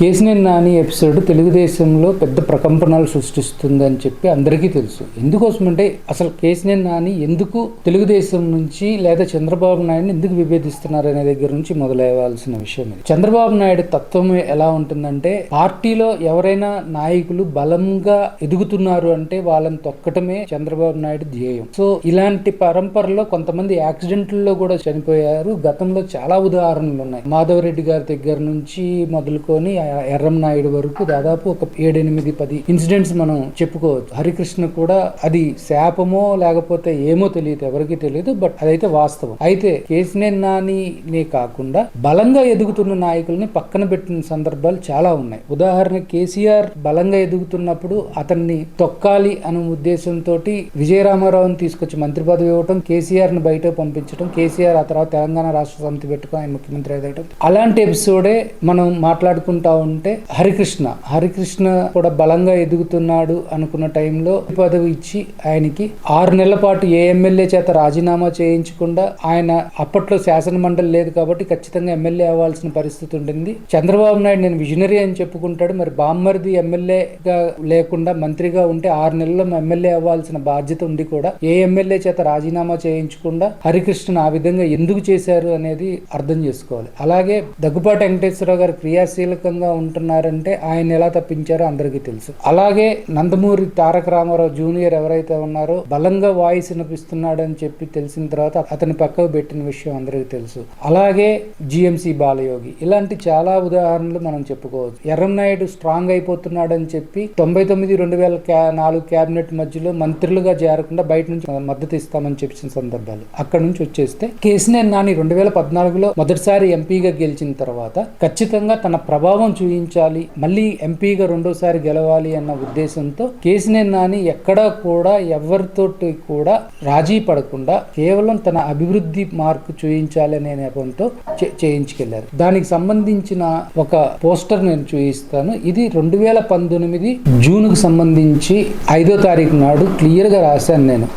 Kesineni Nani episode తెలుగుదేశంలో పెద్ద ప్రకంపనలు సృష్టిస్తుందని చెప్పి అందరికీ తెలుసు. ఎందుకోసమంటే అసలు కేసినేని నాని ఎందుకు తెలుగుదేశం నుంచి లేదా చంద్రబాబు నాయుడుని ఎందుకు విభేదిస్తున్నారు అనే దగ్గర నుంచి మొదలయ్యవలసిన విషయం ఇది. చంద్రబాబు నాయుడు తత్వం ఎలా ఉంటుందంటే పార్టీలో ఎవరైనా నాయకులు బలంగా ఎదుగుతున్నారు అంటే వాళ్ళని తొక్కటమే చంద్రబాబు నాయుడు ధ్యేయం. సో ఇలాంటి పరంపరలో కొంతమంది యాక్సిడెంట్లలో కూడా చనిపోయారు. గతంలో చాలా ఉదాహరణలు ఉన్నాయి. మాధవరెడ్డి గారి దగ్గర నుంచి మొదలుకొని ఎర్రం నాయుడు వరకు దాదాపు ఒక ఏడెనిమిది పది ఇన్సిడెంట్స్ మనం చెప్పుకోవచ్చు. హరికృష్ణ కూడా అది శాపమో లేకపోతే ఏమో తెలియదు ఎవరికి తెలియదు బట్ అదైతే వాస్తవం. అయితే కేసినే నానినే కాకుండా బలంగా ఎదుగుతున్న నాయకుల్ని పక్కన పెట్టిన సందర్భాలు చాలా ఉన్నాయి. ఉదాహరణ కేసీఆర్ బలంగా ఎదుగుతున్నప్పుడు అతన్ని తొక్కాలి అనే ఉద్దేశంతో విజయరామారావుని తీసుకొచ్చి మంత్రి పదవి ఇవ్వటం కేసీఆర్ని బయట పంపించడం కేసీఆర్ ఆ తర్వాత తెలంగాణ రాష్ట్ర సమితి పెట్టుకుని ఆయన ముఖ్యమంత్రి ఎదగడం అలాంటి ఎపిసోడే మనం మాట్లాడుకుంటా ఉంటే హరికృష్ణ హరికృష్ణ కూడా బలంగా ఎదుగుతున్నాడు అనుకున్న టైంలో పదవి ఇచ్చి ఆయనకి ఆరు నెలల పాటు ఏ ఎమ్మెల్యే చేత రాజీనామా చేయించకుండా ఆయన అప్పట్లో శాసన మండలి లేదు కాబట్టి ఖచ్చితంగా ఎమ్మెల్యే అవ్వాల్సిన పరిస్థితి ఉండింది. చంద్రబాబు నాయుడు నేను విజనరీ అని చెప్పుకుంటాడు. మరి బామ్మర్ది ఎమ్మెల్యేగా లేకుండా మంత్రిగా ఉంటే ఆరు నెలల్లో ఎమ్మెల్యే అవ్వాల్సిన బాధ్యత ఉండి కూడా. ఏ ఎమ్మెల్యే చేత రాజీనామా చేయించకుండా హరికృష్ణ ఆ విధంగా ఎందుకు చేశారు అనేది అర్థం చేసుకోవాలి. అలాగే దగ్గుపాటి వెంకటేశ్వరరావు గారు క్రియాశీలకంగా ఉంటున్నారంటే ఆయన ఎలా తప్పించారో అందరికీ తెలుసు. అలాగే నందమూరి తారక రామారావు జూనియర్ ఎవరైతే ఉన్నారో బలంగా వాయిస్ వినిపిస్తున్నాడని చెప్పి తెలిసిన తర్వాత అతని పక్కకు పెట్టిన విషయం అందరికీ తెలుసు. అలాగే జిఎంసి బాలయోగి. ఇలాంటి చాలా ఉదాహరణలు మనం చెప్పుకోవచ్చు. ఎర్రంనాయుడు స్ట్రాంగ్ అయిపోతున్నాడని చెప్పి తొంభై తొమ్మిది రెండు వేల క్యా నాలుగు క్యాబినెట్ మధ్యలో మంత్రులుగా చేరకుండా బయట నుంచి మద్దతు ఇస్తామని చెప్పిన సందర్భాలు. అక్కడ నుంచి వచ్చేస్తే కేసీఆర్ నాని రెండు వేల పద్నాలుగులో మొదటిసారి ఎంపీగా గెలిచిన తర్వాత ఖచ్చితంగా తన ప్రభావం చూపించాలి మళ్ళీ ఎంపీగా రెండోసారి గెలవాలి అన్న ఉద్దేశంతో కేసీఆర్ నాని ఎక్కడా కూడా ఎవరితోటి కూడా రాజీ పడకుండా కేవలం తన అభివృద్ధి మార్కు చూపించాలి అనే నెపంతో చే- చేయించుకెళ్ళారు. దానికి సంబంధించిన ఒక పోస్టర్ నేను చూపిస్తాను ఇది రెండు వేల పంతొమ్మిది జూన్కు సంబంధించి ఐదో తారీఖు నాడు క్లియర్గా రాశాను నేను.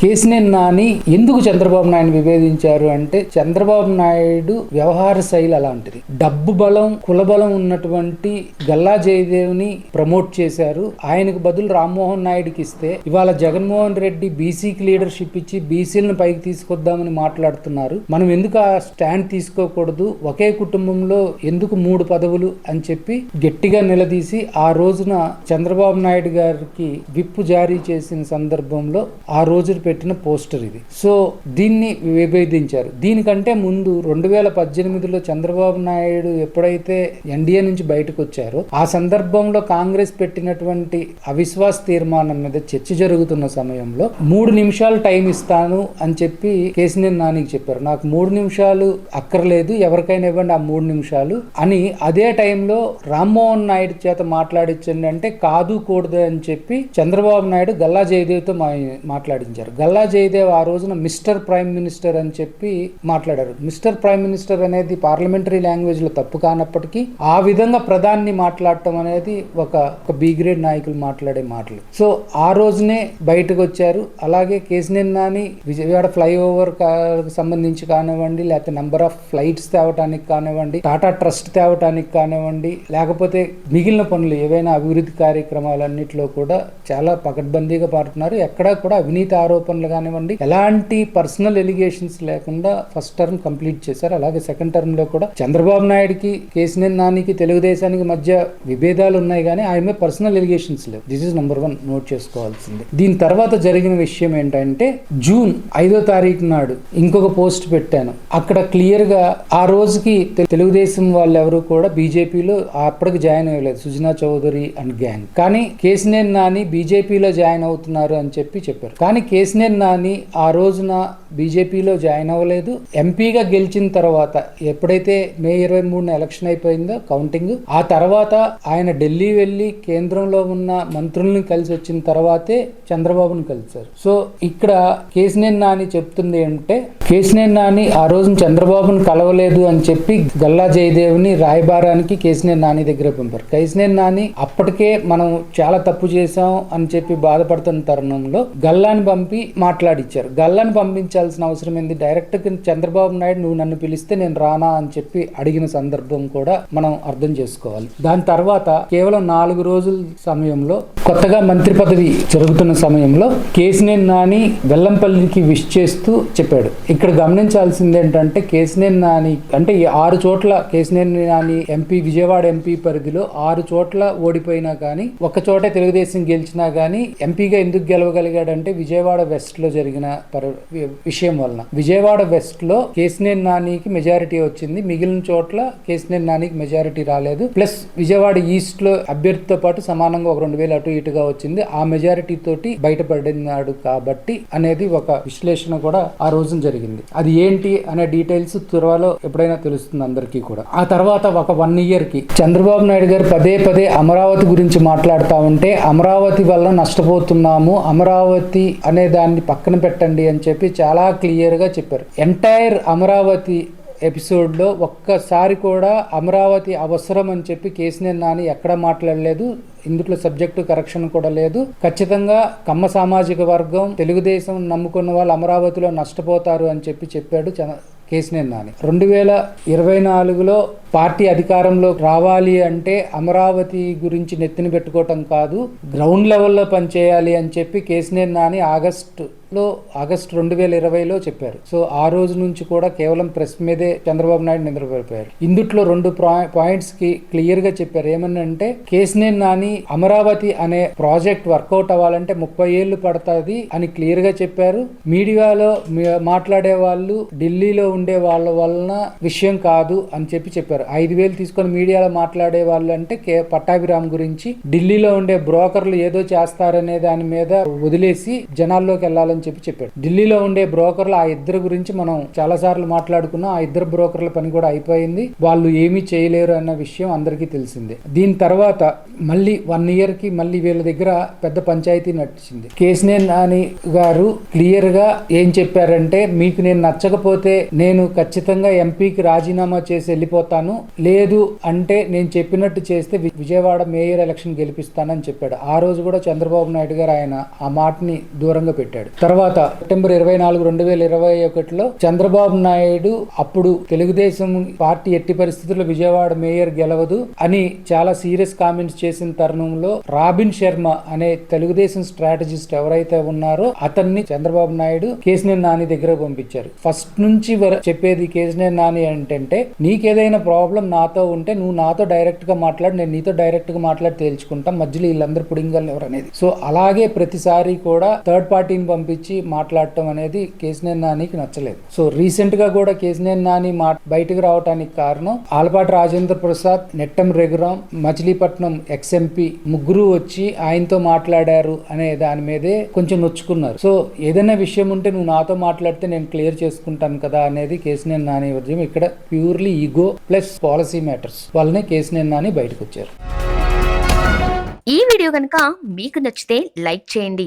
కేసినేని నాని ఎందుకు చంద్రబాబు నాయుడు విభేదించారు అంటే చంద్రబాబు నాయుడు వ్యవహార శైలి అలాంటిది. డబ్బు బలం కులబలం ఉన్నటువంటి గల్లా జయదేవ్ని ప్రమోట్ చేశారు. ఆయనకు బదులు రామ్మోహన్ నాయుడుకి ఇస్తే ఇవాళ జగన్మోహన్ రెడ్డి బీసీకి లీడర్షిప్ ఇచ్చి బీసీలను పైకి తీసుకొద్దామని మాట్లాడుతున్నారు. మనం ఎందుకు ఆ స్టాండ్ తీసుకోకూడదు? ఒకే కుటుంబంలో ఎందుకు మూడు పదవులు అని చెప్పి గట్టిగా నిలదీసి ఆ రోజున చంద్రబాబు నాయుడు గారికి విప్పు జారీ చేసిన సందర్భంలో ఆ రోజు పెట్టిన పోస్టర్ ఇది. సో దీన్ని విభేదించారు. దీనికంటే ముందు రెండు వేల పద్దెనిమిదిలో చంద్రబాబు నాయుడు ఎప్పుడైతే ఎన్డీఏ నుంచి బయటకు వచ్చారో ఆ సందర్భంలో కాంగ్రెస్ పెట్టినటువంటి అవిశ్వాస తీర్మానం మీద చర్చ జరుగుతున్న సమయంలో మూడు నిమిషాలు టైం ఇస్తాను అని చెప్పి కేసీఆర్ నానికి చెప్పారు. నాకు మూడు నిమిషాలు అక్కర్లేదు ఎవరికైనా ఇవ్వండి ఆ మూడు నిమిషాలు అని అదే టైంలో రామ్మోహన్ నాయుడు చేత మాట్లాడించండి అంటే కాదు కూడదు అని చెప్పి చంద్రబాబు నాయుడు గల్లా జయదేవ్తో మా మాట్లాడించారు. గల్లా జయదేవ్ ఆ రోజున మిస్టర్ ప్రైమ్ మినిస్టర్ అని చెప్పి మాట్లాడారు. మిస్టర్ ప్రైమ్ మినిస్టర్ అనేది పార్లమెంటరీ లాంగ్వేజ్లో తప్పు కానప్పటికీ ఆ విధంగా ప్రధాన్ని మాట్లాడటం అనేది ఒక ఒక బి గ్రేడ్ నాయకులు మాట్లాడే మాటలు. సో ఆ రోజునే బయటకు వచ్చారు. అలాగే కేసినేని నాని విజయవాడ ఫ్లైఓవర్ సంబంధించి కానివ్వండి లేకపోతే నెంబర్ ఆఫ్ ఫ్లైట్స్ తేవటానికి కానివ్వండి టాటా ట్రస్ట్ తేవటానికి కానివ్వండి లేకపోతే మిగిలిన పనులు ఏవైనా అభివృద్ధి కార్యక్రమాలన్నింటిలో కూడా చాలా పకడ్బందీగా పాడుతున్నారు ఎక్కడా కూడా అవినీతి ఆరోపణలు కానివ్వండి ఎలాంటి పర్సనల్ ఎలిగేషన్స్ లేకుండా ఫస్ట్ టర్మ్ కంప్లీట్ చేశారు. అలాగే సెకండ్ టర్మ్లో కూడా చంద్రబాబు నాయుడుకి కేసీఆర్ నానికి తెలుగుదేశానికి మధ్య విభేదాలు ఉన్నాయి కానీ ఆయన పర్సనల్ ఎలిగేషన్స్ లేవు. This is number one note చేసుకోవాల్సింది. దీని తర్వాత జరిగిన విషయం ఏంటంటే జూన్ ఐదో తారీఖు నాడు ఇంకొక పోస్ట్ పెట్టాను. అక్కడ క్లియర్గా ఆ రోజుకి తెలుగుదేశం వాళ్ళు ఎవరు కూడా బీజేపీలో అప్పటికి జాయిన్ అవ్వలేదు. సుజనా చౌదరి అండ్ గ్యాంగ్ కానీ కేసీఆర్ నాని బీజేపీలో జాయిన్ అవుతున్నారు అని చెప్పి చెప్పారు. కానీ కేసినేని నాని ఆ రోజున బీజేపీలో జాయిన్ అవ్వలేదు. ఎంపీగా గెలిచిన తర్వాత ఎప్పుడైతే మే ఇరవై మూడున ఎలక్షన్ అయిపోయిందో కౌంటింగ్ ఆ తర్వాత ఆయన ఢిల్లీ వెళ్ళి కేంద్రంలో ఉన్న మంత్రుల్ని కలిసి వచ్చిన తర్వాతే చంద్రబాబును కలిశారు. సో ఇక్కడ కేసినేని నాని చెప్తుంది ఏంటంటే కేసినేని నాని ఆ రోజున చంద్రబాబును కలవలేదు అని చెప్పి గల్లా జయదేవ్ని రాయబారానికి కేసినేని నాని దగ్గర పంపారు. కేసినేని నాని అప్పటికే మనం చాలా తప్పు చేశాం అని చెప్పి బాధపడుతున్న తరుణంలో గల్లాని పంపి మాట్లాడిచ్చారు. గల్లాని పంపించాల్సిన అవసరం ఏంది? డైరెక్ట్ చంద్రబాబు నాయుడు నువ్వు నన్ను పిలిస్తే నేను రానా అని చెప్పి అడిగిన సందర్భం కూడా మనం అర్థం చేసుకోవాలి. దాని తర్వాత కేవలం నాలుగు రోజుల సమయంలో కొత్తగా మంత్రి పదవి జరుగుతున్న సమయంలో కేసినేని నాని వెల్లంపల్లికి విష్ చేస్తూ చెప్పాడు. ఇక్కడ గమనించాల్సింది ఏంటంటే కేసినేని నాని అంటే ఈ ఆరు చోట్ల కేసినేని నాని ఎంపీ విజయవాడ ఎంపీ పరిధిలో ఆరు చోట్ల ఓడిపోయినా కానీ ఒక్క చోటే తెలుగుదేశం గెలిచినా కానీ ఎంపీగా ఎందుకు గెలవగలిగాడంటే విజయవాడ వెస్ట్లో జరిగిన విషయం వలన. విజయవాడ వెస్ట్లో కేసినేని నానికి మెజారిటీ వచ్చింది. మిగిలిన చోట్ల కేసినేని నానికి మెజారిటీ రాలేదు. ప్లస్ విజయవాడ ఈస్ట్లో అభ్యర్థితో పాటు సమానంగా ఒక రెండు వేలు అటు ఇటుగా వచ్చింది. ఆ మెజారిటీ తోటి బయటపడినాడు కాబట్టి అనేది ఒక విశ్లేషణ కూడా ఆ రోజున జరిగింది. అది ఏంటి అనే డీటెయిల్స్ త్వరలో ఎప్పుడైనా తెలుస్తుంది అందరికీ కూడా. ఆ తర్వాత ఒక వన్ ఇయర్కి చంద్రబాబు నాయుడు గారు పదే పదే అమరావతి గురించి మాట్లాడుతూ ఉంటే అమరావతి వల్ల నష్టపోతున్నాము అమరావతి అనే దాన్ని పక్కన పెట్టండి అని చెప్పి చాలా క్లియర్గా చెప్పారు. ఎంటైర్ అమరావతి ఎపిసోడ్లో ఒక్కసారి కూడా అమరావతి అవసరం అని చెప్పి కేసీఆర్ నాని ఎక్కడ మాట్లాడలేదు. ఇందులో సబ్జెక్టు కరెక్షన్ కూడా లేదు. ఖచ్చితంగా కమ్మ సామాజిక వర్గం తెలుగుదేశం నమ్ముకున్న వాళ్ళు అమరావతిలో నష్టపోతారు అని చెప్పి చెప్పాడు కేసీఆర్ నాని. రెండు వేల ఇరవై నాలుగులో పార్టీ అధికారంలోకి రావాలి అంటే అమరావతి గురించి నెత్తిన పెట్టుకోవటం కాదు గ్రౌండ్ లెవెల్లో పనిచేయాలి అని చెప్పి కేసీఆర్ నాని ఆగస్టు లో ఆగస్ట్ రెండు వేల ఇరవైలో చెప్పారు. సో ఆ రోజు నుంచి కూడా కేవలం ప్రెస్ మీదే చంద్రబాబు నాయుడు నిద్రపోయారు. ఇందుట్లో రెండు పాయింట్స్కి క్లియర్గా చెప్పారు ఏమనంటే కేసినే నాని అమరావతి అనే ప్రాజెక్ట్ వర్కౌట్ అవ్వాలంటే ముప్పై ఏళ్ళు పడుతుంది అని క్లియర్గా చెప్పారు. మీడియాలో మీ- మాట్లాడే వాళ్ళు ఢిల్లీలో ఉండే వాళ్ళ వలన విషయం కాదు అని చెప్పి చెప్పారు. ఐదు వేలు తీసుకొని మీడియాలో మాట్లాడే వాళ్ళు అంటే కే పట్టాభిరామ్ గురించి ఢిల్లీలో ఉండే బ్రోకర్లు ఏదో చేస్తారనే దాని మీద వదిలేసి జనాల్లోకి వెళ్ళాలని చెప్పి చెప్పాడు. ఢిల్లీలో ఉండే బ్రోకర్లు ఆ ఇద్దరు గురించి మనం చాలా సార్లు మాట్లాడుకున్నాం ఆ ఇద్దరు బ్రోకర్ల పని కూడా అయిపోయింది. వాళ్ళు ఏమీ చేయలేరు అన్న విషయం అందరికీ తెలిసిందే. దీని తర్వాత మళ్ళీ వన్ ఇయర్కి మళ్ళీ వీళ్ళ దగ్గర పెద్ద పంచాయతీ నడిచింది. కేసినేని నాని గారు క్లియర్గా ఏం చెప్పారంటే మీకు నేను నచ్చకపోతే నేను ఖచ్చితంగా ఎంపీకి రాజీనామా చేసి వెళ్ళిపోతాను. లేదు అంటే నేను చెప్పినట్టు చేస్తే వి- విజయవాడ మేయర్ ఎలక్షన్ గెలిపిస్తానని చెప్పాడు. ఆ రోజు కూడా చంద్రబాబు నాయుడు గారు ఆయన ఆ మాటని దూరంగా పెట్టాడు. తర్వాత సెప్టెంబర్ ఇరవై నాలుగు రెండు వేల ఇరవై ఒకటిలో చంద్రబాబు నాయుడు అప్పుడు తెలుగుదేశం పార్టీ ఎట్టి పరిస్థితుల్లో విజయవాడ మేయర్ గెలవదు అని చాలా సీరియస్ కామెంట్స్ చేసిన తరుణంలో రాబిన్ శర్మ అనే తెలుగుదేశం స్ట్రాటజిస్ట్ ఎవరైతే ఉన్నారో అతన్ని చంద్రబాబు నాయుడు కేసినేని నాని దగ్గర పంపించారు. ఫస్ట్ నుంచి చెప్పేది కేసినేని నాని ఏంటంటే నీకేదైనా ప్రాబ్లం నాతో ఉంటే నువ్వు నాతో డైరెక్ట్గా మాట్లాడు నేను నీతో డైరెక్ట్గా మాట్లాడి తేల్చుకుంటాం మధ్యలో వీళ్ళందరూ పుడింగల్ ఎవరు అనేది సో అలాగే ప్రతిసారి కూడా థర్డ్ పార్టీని పంపించి మాట్లాడటం అనేది కేసినేని నానికి నచ్చలేదు. సో రీసెంట్గా కూడా కేసినేని నాని మా బయటకు రావడానికి కారణం ఆలపాటి రాజేంద్ర ప్రసాద్ నెట్టం రఘురాం మచిలీపట్నం ఎక్స్ఎంపీ ముగ్గురు వచ్చి ఆయనతో మాట్లాడారు అనే దాని మీదే కొంచెం నొచ్చుకున్నారు. సో ఏదైనా విషయం ఉంటే నువ్వు నాతో మాట్లాడితే నేను క్లియర్ చేసుకుంటాను కదా అనేది కేసినేని నాని వర్జం ఇక్కడ purely ego plus policy matters వల్లనే కేసినేని నాని బయటకు వచ్చారు ఈ వీడియో కనుక మీకు నచ్చితే లైక్ చేయండి.